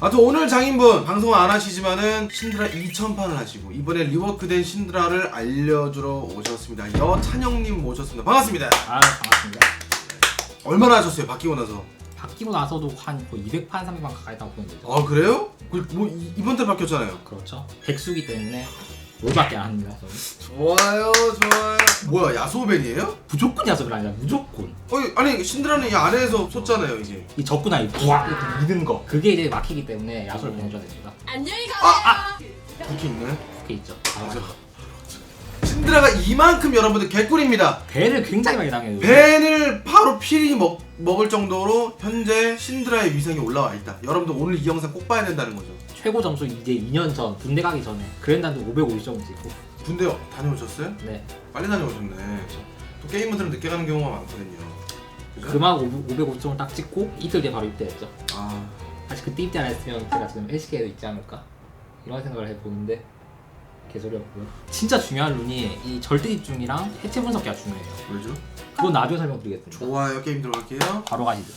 아무튼 오늘 장인분 방송 안 하시지만은 신드라 2000판을 하시고 이번에 리워크된 신드라를 알려주러 오셨습니다. 여찬영님 모셨습니다. 반갑습니다. 아 반갑습니다. 얼마나 하셨어요? 바뀌고 나서? 바뀌고 나서도 한 거의 200판 300판 가까이 다고 보는데 아 그래요? 그, 뭐 이- 이번 달 바뀌었잖아요. 그렇죠. 백수기 때문에 롤밖에 안 합니다. 저는. 좋아요, 좋아요. 뭐야 야소벤이에요? 무조건 야섭이 아니라 무조건 어 아니 신드라는 이 안에서 솟잖아요 이게. 이 적구나 이 부악 이렇게 미는 거 그게 이제 막히기 때문에 야소를 보내줘야 됩니다. 안녕히 가세요. 그렇게 있네. 그게 있죠. 맞아. 신드라가 이만큼 여러분들 개꿀입니다. 배를 굉장히 많이 당해요. 벤을 바로 필히 먹, 먹을 정도로 현재 신드라의 위상이 올라와 있다. 여러분들 오늘 이 영상 꼭 봐야 된다는 거죠. 최고 점수 이제 2년 전 군대 가기 전에 그랜드한테 550점 찍고 군대 다녀오셨어요? 네 빨리 다녀오셨네. 또 게임들은 늦게 가는 경우가 많거든요. 그죠? 그만 550점을 딱 찍고 이틀 뒤에 바로 입대했죠. 아, 사실 그때 입대 안 했으면 제가 지금 LCK에도 있지 않을까 이런 생각을 해보는데 개소리였고요. 진짜 중요한 룬이 이 절대 집중이랑 해체 분석기가 중요해요. 왜죠? 그건 나중에 설명드리겠습니다. 좋아요. 게임 들어갈게요. 바로 가시죠.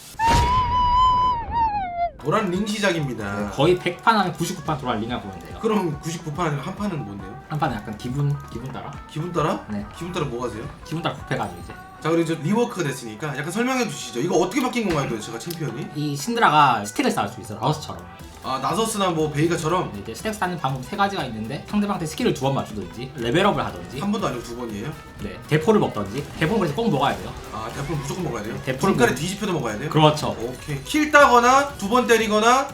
노란 링 시작입니다. 거의 100판 하면 99판 돌아갈 링을 보면 돼요. 그럼 99판 아니라 한 판은 뭔데요? 한 판은 약간 기분 기분 따라 기분 따라? 네 기분 따라 뭐 가세요? 기분 따라 굽해가지고 이제 자 그리고 이제 리워크가 됐으니까 약간 설명해 주시죠. 이거 어떻게 바뀐 건가요, 도대체 제가 챔피언이? 이 신드라가 스택을 쌓을 수 있어 라우스처럼 아 나서스나 뭐 베이가처럼 근데 이제 스택 쌓는 방법 세 가지가 있는데 상대방한테 스킬을 두 번 맞추든지 레벨업을 하든지 한 번도 아니고 두 번이에요? 네 대포를 먹든지 대포는 그래서 꼭 먹어야 돼요. 아 대포를 무조건 먹어야 돼요? 대포를 중간에 먹- 뒤집혀도 먹어야 돼요? 그렇죠. 오케이 킬 따거나 두 번 때리거나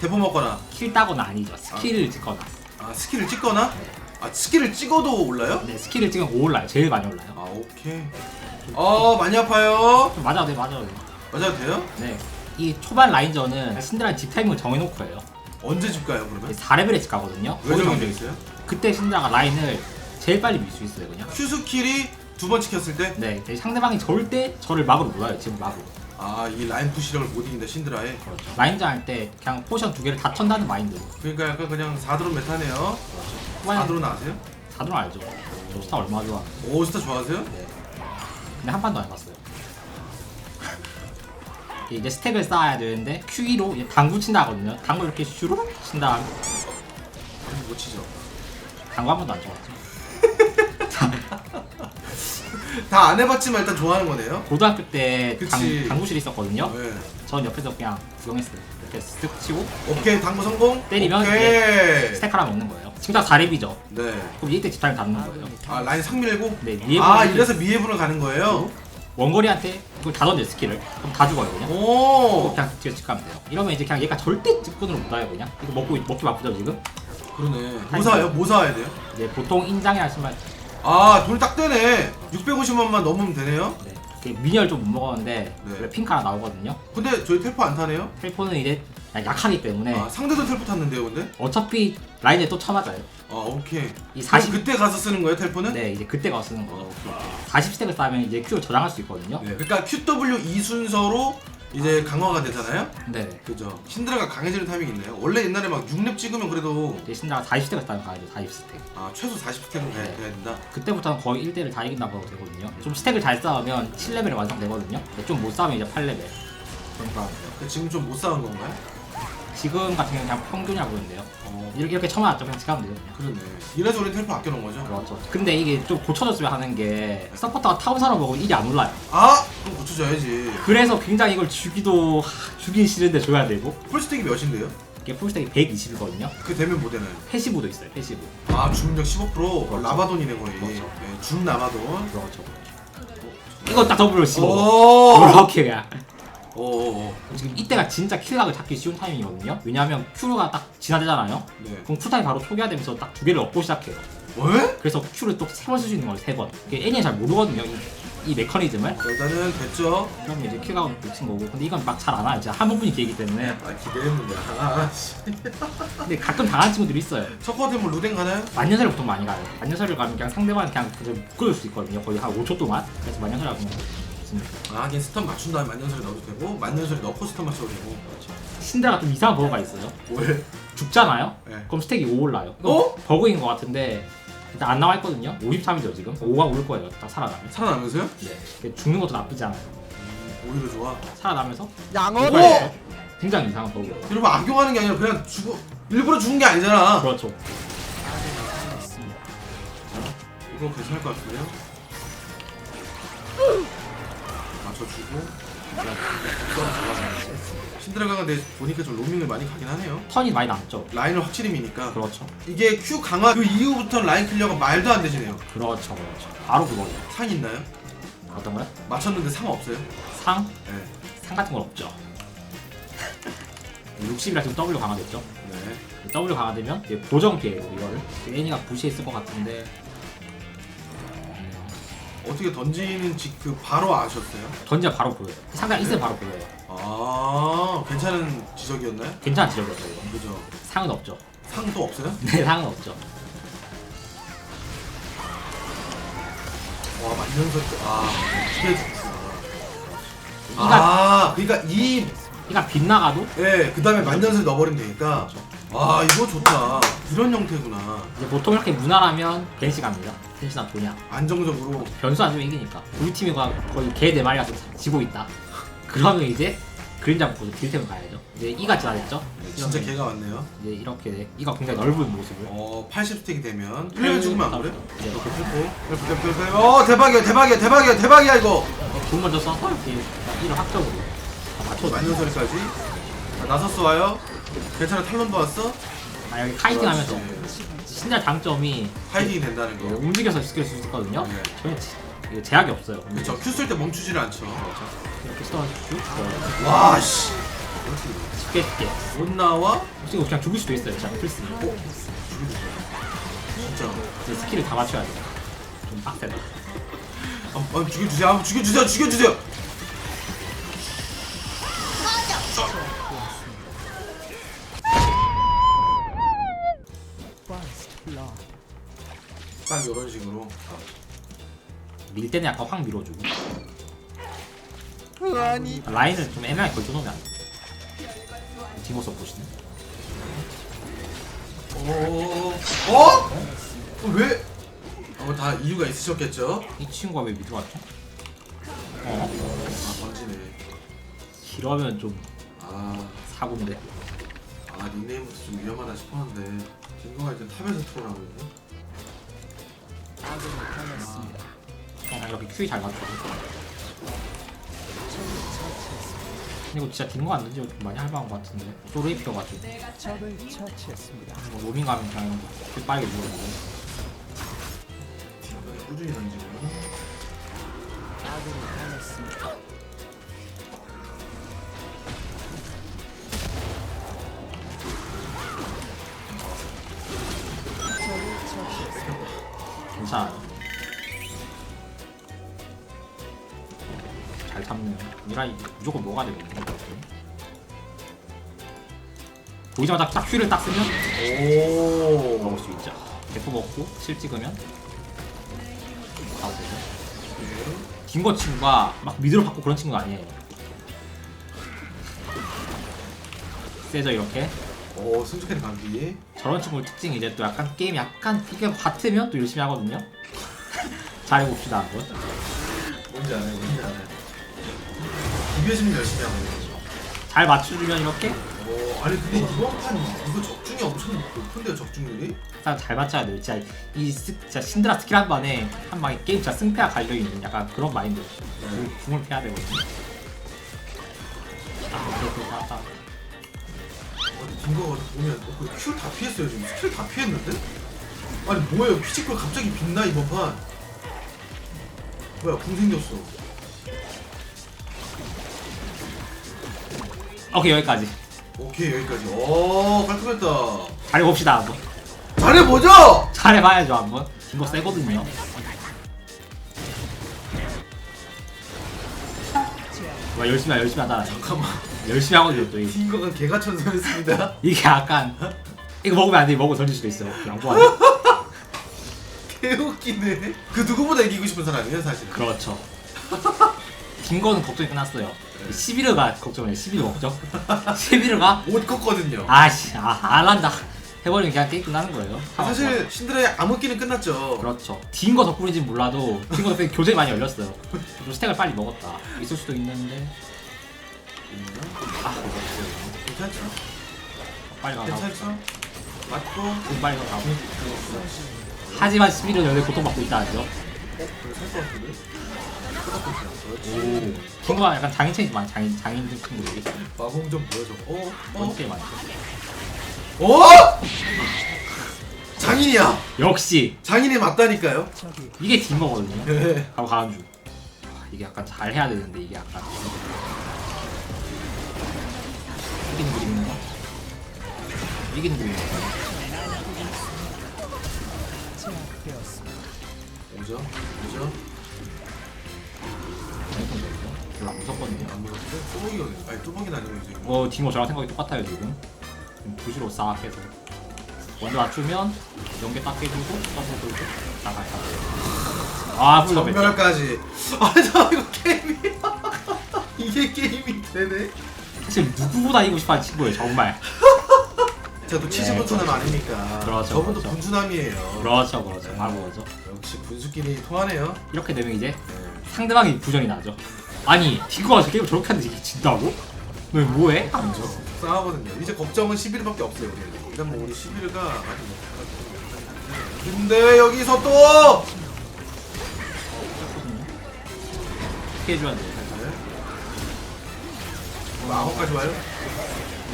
대포 먹거나 킬 따거나 아니죠. 스킬을 찍거나. 아 스킬을 찍거나 아 스킬을 찍어도 올라요? 네, 스킬을 찍으면 올라요. 제일 많이 올라요. 아 오케이 어 많이 아파요 좀 맞아도 돼, 맞아도 돼. 맞아도 돼요? 네. 이 초반 라인전은 신드라 집 타이밍을 정해놓고 해요. 언제 집 가요 그러면? 4레벨에 집 가거든요. 왜 거기 정해져 있어요? 그때 신드라가 라인을 제일 빨리 밀 수 있어요, 그냥. 큐 스킬이 두 번 찍혔을 때? 네, 이제 상대방이 절대 저를 막으로 몰아요, 지금 막으로. 아 이 라인 푸시력을 못 이긴다 신드라에 그렇죠. 라인전 할 때 그냥 포션 두 개를 다 턴다는 마인드로. 그러니까 약간 그냥 4드론 메타네요 초반에 4드론 아세요? 4드론 알죠? 저 스타 얼마나 좋아. 오 스타 좋아하세요? 네. 근데 한 판도 안 해봤어요. 이제 스택을 쌓아야 되는데 Q2로 이제 당구 친다 하거든요. 당구 이렇게 슈르륵 친다 하면 아니 못 치죠 당구 한 번도 안 쳐봤죠. 다 안 해봤지만 일단 좋아하는 거네요 고등학교 때 그치. 당, 당구실 있었거든요. 네. 전 옆에서 그냥 구경했어요. 이렇게 쓱 치고 오케이 당구 성공 때리면 오케이 스택 하나 먹는 거예요. 지금 다 4렙이죠. 네. 그럼 이때 집타임 닿는 거예요. 아 라인 상 밀고? 네, 미에분 아 이래서 미에분을 가는 거예요? 원거리한테 그걸 다 던져 스킬을. 그럼 다 죽어요 그냥. 오 그냥 뒤에 집 가면 돼요. 이러면 이제 그냥 얘가 절대 직분으로 못 와요 그냥. 이거 먹고 먹기 바쁘죠 지금. 그러네 뭐 사요? 뭐 사야 돼요? 이제 보통 인장이 하시면 아돈 딱 되네 650원만 넘으면 되네요? 네. 미니얼 좀 못 먹었는데 네. 원래 핑크 하나 나오거든요. 근데 저희 텔포 안 타네요? 텔포는 이제 그냥 약하기 때문에 아 상대도 텔포 탔는데요 근데? 어차피 라인에 또 쳐맞아요. 아 오케이 이 그럼 40... 그때 가서 쓰는 거예요 텔포는? 네 이제 그때가 쓰는 아, 거죠. 오케이 40스택을 쌓으면 이제 Q를 저장할 수 있거든요. 네, 그러니까 QW 2 순서로 이제 강화가 되잖아요? 네. 그죠 신드라가 강해지는 타이밍이 있네요 원래 옛날에 막 6렙 찍으면 그래도 이제 신나가 40스택을 쌓으면 가야죠. 40스택. 아 최소 40스택은 가야, 네. 가야 된다 그때부터는 거의 1대1을 다 이긴다고 되거든요. 좀 스택을 잘 쌓으면 7레벨에 완성되거든요. 좀 못 쌓으면 이제 8레벨. 그러니까 근데 지금 좀 못 싸운 건가요? 지금 같은 경우는 그냥 평균이라고 보는데요. 어 이렇게 이렇게 쳐맞죠. 그냥 지가면 돼요. 그냥. 그러네 이래서 우리 텔포 아껴놓은 거죠? 그렇죠. 근데 이게 좀 고쳐졌으면 하는 게 서포터가 타운사로 먹으면 일이 안 올라요. 아! 그럼 고쳐줘야지 그래서 굉장히 이걸 주기도 하, 주긴 싫은데 줘야 되고 풀스택이 몇인데요? 이게 풀스택이 120이거든요. 그 되면 뭐 되나요? 패시브도 있어요. 패시브. 아 주문력 15% 그렇죠. 라바돈이네 거의 그렇죠. 네, 준 라바돈 그렇죠. 이거 딱 더블로 씹어. 오! 이렇게 그냥. 오오오 지금 이때가 진짜 킬각을 잡기 쉬운 타이밍이거든요. 왜냐하면 Q가 딱 진화되잖아요. 네 그럼 쿨타임 바로 초기화되면서 딱 두 개를 얻고 시작해요. 왜? 그래서 Q를 또 세 번 쓸 수 있는 거예요. 세 번. 이게 애니는 잘 모르거든요. 이, 이 메커니즘을. 자, 일단은 됐죠 그러면 이제 킬각은 놓친 거고. 근데 이건 막 잘 안 와요. 진짜 한 부분이 기이기 때문에. 아 기대했는데 아, 씨. 근데 가끔 당하는 친구들이 있어요. 첫 번째 뭐 루덴 가나요? 만년설을 보통 많이 가요. 만년설을 가면 그냥 상대방 그냥 그대로 묶어줄 수 있거든요. 거의 한 5초 동안. 그래서 만년설을 그 냥 있습니다. 아 하긴 스턴 맞춘 다음에 만년설이 넣어도 되고 만년설이 넣고 스턴 맞춰도 되고 신드라가 좀 이상한 버그가 있어요. 왜? 죽잖아요? 네. 그럼 스택이 5 올라요. 어? 버그인 것 같은데 일단 안 나와 있거든요. 53이죠 지금. 5가 올 거예요. 딱 살아나면. 살아나면서요? 네. 이게 죽는 것도 나쁘지 않아요. 음, 오히려 좋아 살아나면서 양어로 오! 굉장히 이상한 버그. 여러분 악용하는 게 아니라 그냥 죽어 일부러 죽은 게 아니잖아. 그렇죠. 이거 괜찮을 것 같은데요? 맞춰주고 신드라가가 내 보니까 좀 로밍을 많이 가긴 하네요. 턴이 많이 남죠. 라인을 확실히 미니까 그렇죠. 이게 Q 강화 그 이후부터 라인 클리어가 말도 안 되지네요. 그렇죠. 그렇죠. 바로 그거죠. 상 있나요? 어떤 거요? 맞췄는데 상 없어요? 상? 네. 상 같은 건 없죠. 60이라 지금 W 강화됐죠. 네. W 강화되면 이제 고정 피해요 이거를. 애니가 부시했을 것 같은데 어떻게 던지는지 그 바로 아셨어요? 던지가 바로 보여요. 상당 있으면 바로 보여요. 아 괜찮은 지적이었나요? 괜찮은 지적이었죠 이거. 그죠. 상은 없죠. 상도 없어요? 네 상은 없죠. 와 만년설 아 좋구나. 이가 아 그러니까 이 이가 빗나가도 예, 그 다음에 만년설 넣어버리면 되니까. 아, 이거 좋다. 이런 형태구나. 이제 보통 이렇게 무난하면 벤시 갑니다. 벤시나 도냐. 안정적으로. 변수 안 주면 이기니까. 우리 팀이 거- 거의 개네 마리가 지고 있다. 그러면 이제 그림자 보고 딜템을 가야죠. 이제 이가 지나겠죠. 진짜 이러면 개가 왔네요. 이제 이렇게 돼. 이가 굉장히 넓은 모습을. 어, 80스택이 되면. 1레벨 죽으면 안 그래? 네. 이렇게 이렇게. 어, 대박이야, 대박이야, 대박이야, 대박이야, 이거. 돈 먼저 써서 이렇게 이를 확정으로 다 맞춰줘. 만년설까지. 자, 나섰어 와요. 괜찮아, 탈론도 왔어. 아 여기 카이팅 하면서. 신날 장점이 파이팅이 된다는 그 거. 움직여서 스킬 쓸수 있거든요. 네. 지- 이게 제약이 없어요. 그쵸, 큐쓸 때 멈추지를 않죠. 이렇게 써쭉 와, 씨. 쉽게 쉽게. 못 나와? 지금 그냥 죽을 수도 있어요. 진짜 필수. 진짜. 이제 스킬을 다 맞춰야 돼요. 좀 빡세다. 아, 아, 죽여주세요. 아, 죽여주세요. 죽여주세요. 딱 이런 식으로. 밀 때는 약간 확 밀어주고. 라인을 좀 애매하게 걸쳐놓으면 안 돼. 뒷모습 보시네. 어? 어? 왜? 어, 다 이유가 있으셨겠죠? 이 친구가 왜 밑으로 왔죠? 어? 아, 번지네. 이러면 좀 아, 사고인데. 아 닉네임부터 좀 위험하다 싶었는데 딩거가 일단 탑에서 트롤하고 있네. 어, 이렇게 큐이 잘 맞춰. 근데 이거 진짜 딩거 안좀 많이 할만한 것 같은데. 소르이 피어가지고. 뭐 로밍 가면 그냥 큐 빠르게 누르고. 딩거가 꾸준히 던지고. 괜찮아요. 잘 참네요. 미라이 무조건 뭐가 되거든요. 보이자마자 딱 큐를 딱 쓰면 오. 먹을 수 있죠. 대포 먹고 실 찍으면 가도 되죠. 딩거 친구가 막 미드로 받고 그런 친구가 아니에요. 세죠 이렇게. 오 승적해는 감기. 저런 친구 특징이 이제 또 약간 게임 약간 이게 같으면 또 열심히 하거든요. 잘해봅시다 한번. 뭔지 알아요, 뭔지 알아요. 비벼시면 열심히 하는 거죠. 잘 맞춰주면 이렇게 오, 아니 근데 이번 판 이거 적중이 엄청 높은데요, 적중률이? 항상 잘 맞춰야 돼요. 진짜 이 스, 진짜 신드라 스킬 한 번에 한 방에 게임 진짜 승패가 갈려 있는 약간 그런 마인드. 그 궁을 패야 되거든요. 아, 그렇게 나왔다. 아니 딩거가 보면 어, 큐다 피했어요 지금 스킬 다 피했는데? 아니 뭐예요 피지컬 갑자기 빛나 이번 판 뭐야 궁 생겼어 오케이 여기까지. 오케이 여기까지 오 깔끔했다 잘해봅시다 한번. 잘해보죠! 잘해봐야죠 한번. 이거 세거든요. 와 열심히 하- 열심히 하다. 잠깐만 열심히 하거든요 또 이. 딩거가 개가 천선했습니다 이게 약간 이거 먹으면 안 돼. 먹고 던질 수도 있어. 양보하네. 개웃기네 그 누구보다 이기고 싶은 사람이에요 사실은 그렇죠. 긴 거는 걱정이 끝났어요. 11호가 걱정이에요. 11호 걱정. 11호가 옷 컸거든요 아씨 아, 안 한다. 해버리면 그냥 게임 끝나는 거예요. 사실 신드라의 암흑기는 끝났죠 그렇죠. 긴거 덕분인지 몰라도 긴거 덕분에 교재이 많이 열렸어요. 좀 스택을 빨리 먹었다. 있을 수도 있는데 아 괜찮죠? 빨리 가서 괜찮죠? 맞고 돈 빨리 가고 하지만 11은 연애 고통받고 있다 하죠 살것 같은데? 오 친구가 약간 장인체이지 많이 장인 장인 친구들이 마공 좀 보여줘 어? 어? 원체 많죠 어? 장인이야 역시 장인이 맞다니까요 이게 뒷거거든요 네. 가는 중 아, 이게 약간 잘 해야 되는데 이게 약간 이기는 그림인가? 이기는? 제압되었습니다. 오죠? 오죠? 별로 안 무섭거든요 안 무섭대? 뚜벅이가 아니 뚜벅이는 아니고 이제 어 딩거 저랑 생각이 똑같아요 지금 부시로 싹 해서 먼저 맞추면 연계 딱 깨주고 더블 돌고 나갔다 아 훌륭했죠 전멸까지 아나 이거 게임이 이게 게임이 되네 사실 누구보다 이기고 싶어하는 친구예요 정말. 저도 치즈 네, 분수남 아닙니까? 그렇죠, 저분도 그렇죠. 분수남이에요. 그렇죠 그렇죠. 바로 그거죠. 역시 분수끼리 통하네요. 이렇게 되면 이제 네. 상대방이 부전이 나죠. 아니 딩거가 저 게임 저렇게 하는데 이게 진다고? 너 뭐해? 하면서 싸우거든요. 이제 걱정은 11밖에 없어요 우리 일단 뭐 우리 11가 많이 못 근데 여기서 또! 살짝 네. 뭐 아홉까지 와요?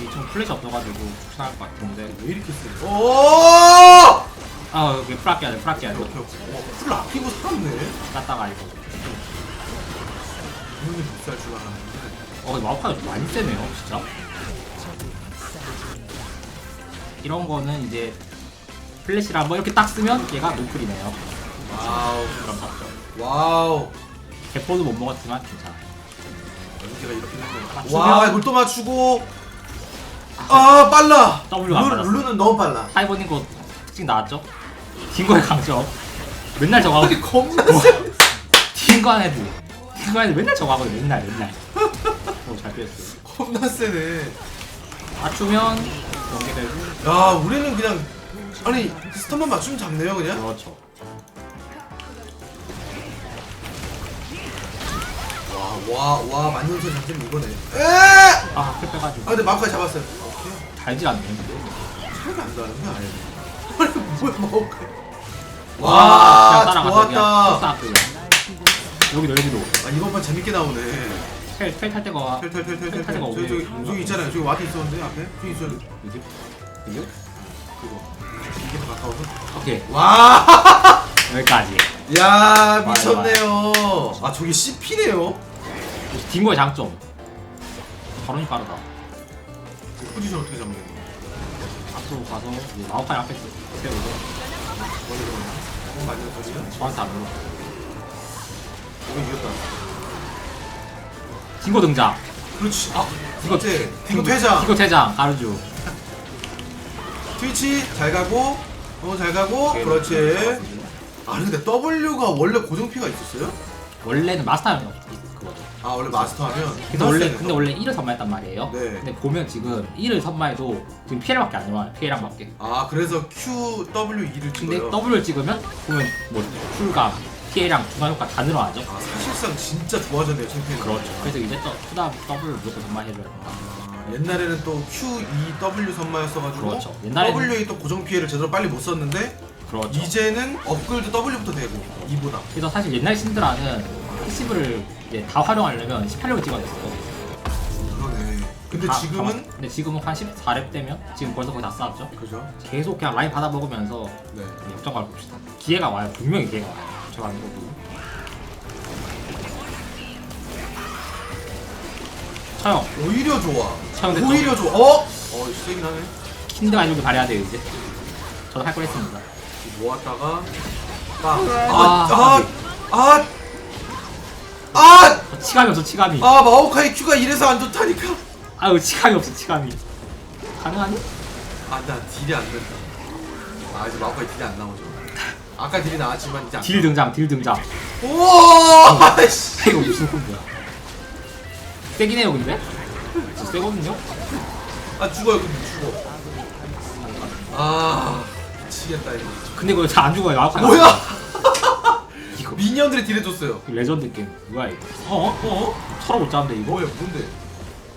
이좀 플래시 없어가지고 추천할 것 같은데. 왜 이렇게 세? 오! 아 여기 프락해야 돼 프락해야 돼. 이렇게 어, 풀 아끼고 살았네. 깠다가 이거. 분명히 못살 줄 알았는데. 어 근데 마우카가 좀 많이 세네요 진짜. 이런 거는 이제 플래시를 한번 이렇게 딱 쓰면 얘가 노플이네요. 와우. 그럼 잡죠. 와우. 대포도 못 먹었지만 괜찮아요 연기가 이렇게 된 거야 맞추면- 와 이걸 또 맞추고. 아 빨라. W 안 룰- 받았어. 룰루는 너무 빨라. 타이버님 거 특징 나왔죠? 딩거의 강점. 맨날 저거 하고 아니 겁나 세 딩거 애들. 딩거 애들 맨날 저거 하거든 맨날 맨날. 오잘 피했어요. 겁나 세네. 맞추면 연계되고. 야 우리는 그냥 아니 스턴만 맞추면 잡네요 그냥? 그렇죠 와와와 만년새 장점 이거네. 에아 아클 빼가지고. 근데 마우카이 잡았어요. 오케이. 달질 않네. 차이가 안 나는 거 아니야 아니 뭐야 마우카이 그냥 와 따라가서 그냥. 좋았다. 싹 그냥. 여기도 여기도. 아 이번 판 재밌게 나오네. 텔탈 때가 텔텔텔텔텔 텔탈 때가 저기 저기 오게 저기 있잖아요. 저기 와드 있었는데 앞에? 저기 있었는데 뭐지? 이거? 그거. 이게 더 가까워서? 오케이. 와! 여기까지. 야 미쳤네요. 아 저기 CP네요. 딩거의 장점 발언이 빠르다 포지션 어떻게 잡는 거야? 앞으로 가서 이제 마우카이 앞에 세우고 원래 그러나? 어 맞는 소리야? 저한테 안 물어 이거 이겼다. 딩거 등장 그렇지. 아 이거 이제 이거 퇴장. 딩거 퇴장 가르주 트위치 잘 가고 어 잘 가고. 그렇지. 아 근데 W가 원래 고정 피가 있었어요? 원래는 그거죠 아 원래 마스터하면. 근데 원래 근데 원래 1을 선마했단 말이에요 네. 근데 보면 지금 1을 선마해도 지금 피해량밖에 안 나와요 피해량밖에 아 그래서 Q W E를 근데 찍어요. W를 찍으면 보면 뭐 쿨감 피해량 중간 효과 다 늘어나죠 아 사실상 진짜 좋아졌네요 챔피언. 그렇죠 그래서 이제 또 투다 W를 무조건 선마해줘야 된다 아, 옛날에는 또 Q, E, W 선마였어가지고 그렇죠. 옛날에는- W에 또 고정 피해를 제대로 빨리 못 썼는데 그렇죠 이제는 업글도 W부터 되고 E보다 그래서 사실 옛날 신드라는 패시브를 이제 다 활용하려면 18렙을 찍어야 됐어요. 그러네. 근데 다- 지금은? 다- 근데 지금은 한 14렙 되면 지금 벌써 거의 다 쌓았죠? 그죠? 계속 그냥 라인 받아 먹으면서 네. 역전각을 봅시다. 기회가 와요. 분명히 기회가 와요. 제가 아는 거고. 차영. 오히려 좋아. 차 근데 오히려 좋아. 어? 어 세긴 하네. 킨드가 이렇게 발휘해야 돼요 이제. 저도 할걸 했습니다. 모았다가 아, 빡아아 아 아 아, 어, 치감이 없어 치감이. 아, 마오카이 Q가 이래서 안 좋다니까. 아유 치감이 없어 치감이. 가능하니? 아나 딜이 안 된다. 아 이제 마오카이 딜이 안 나오죠. 아까 딜이 나왔지만 이제 안 딜 등장 딜 등장. 우와! 아이씨. 이거 무슨 콤보야? 세긴 해요 근데? 진짜 세거든요? 아 죽어요 근데 죽어. 아 미치겠다 이거. 근데 그거 잘안 죽어요. 아까 뭐야? 이거 미니언들이 딜해줬어요. 레전드 게임 뭐야 이거? 어? 어? 서로 못 잡는데 이거? 뭐야 뭔데?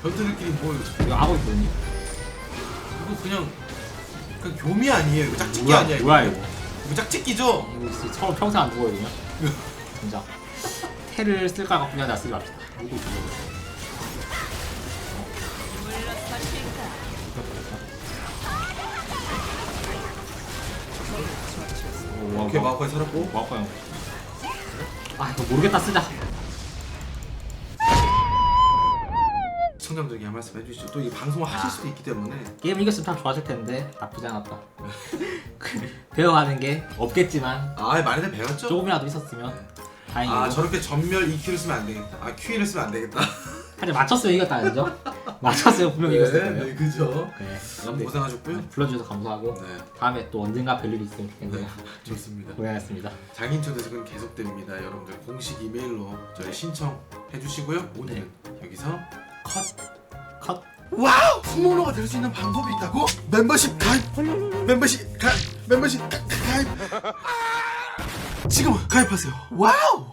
변태들끼리 뭐 이거 악어 있거든요. 이거 그냥 그냥 교미 아니에요? 이거 짝짓기 뭐야 아니야 뭐야 이거? 이거? 짝짓기죠? 이거 진짜 서로 평생 안 죽어요 그냥? 진짜. 테를 쓸까 갖고 그냥 나 쓰지 맙시다. 이거 죽어 오케이 마우카이 살았고 뭐 할까요? 아 이거 모르겠다 쓰자. 시청자분들께 한 말씀 해주시죠. 또 이 방송을 하실 수도 있기 때문에. 게임 이겼으면 참 좋았을 텐데 나쁘지 않았다. 배워가는 게 없겠지만 아 많이들 배웠죠? 조금이라도 있었으면 다행이고 아 저렇게 전멸 EQ를 쓰면 안 되겠다. 아 QE를 쓰면 안 되겠다. 사실 맞췄으면 이겼다는 점 맞췄으면 분명히 이겼을 네, 거예요 네 그죠. 네. 너무 고생하셨고요. 불러주셔서 감사하고. 네. 다음에 또 언젠가 뵐 일이 있으면 좋겠네요. 좋습니다. 고생하셨습니다. 장인 초대석은 계속됩니다. 여러분들 공식 이메일로 저희 신청해 주시고요. 오늘은 여기서 컷. 컷. 와우! 스모너가 될 수 있는 방법이 있다고? 멤버십 가입! 멤버십 가입! 멤버십 가, 가입! 지금 가입하세요 와우!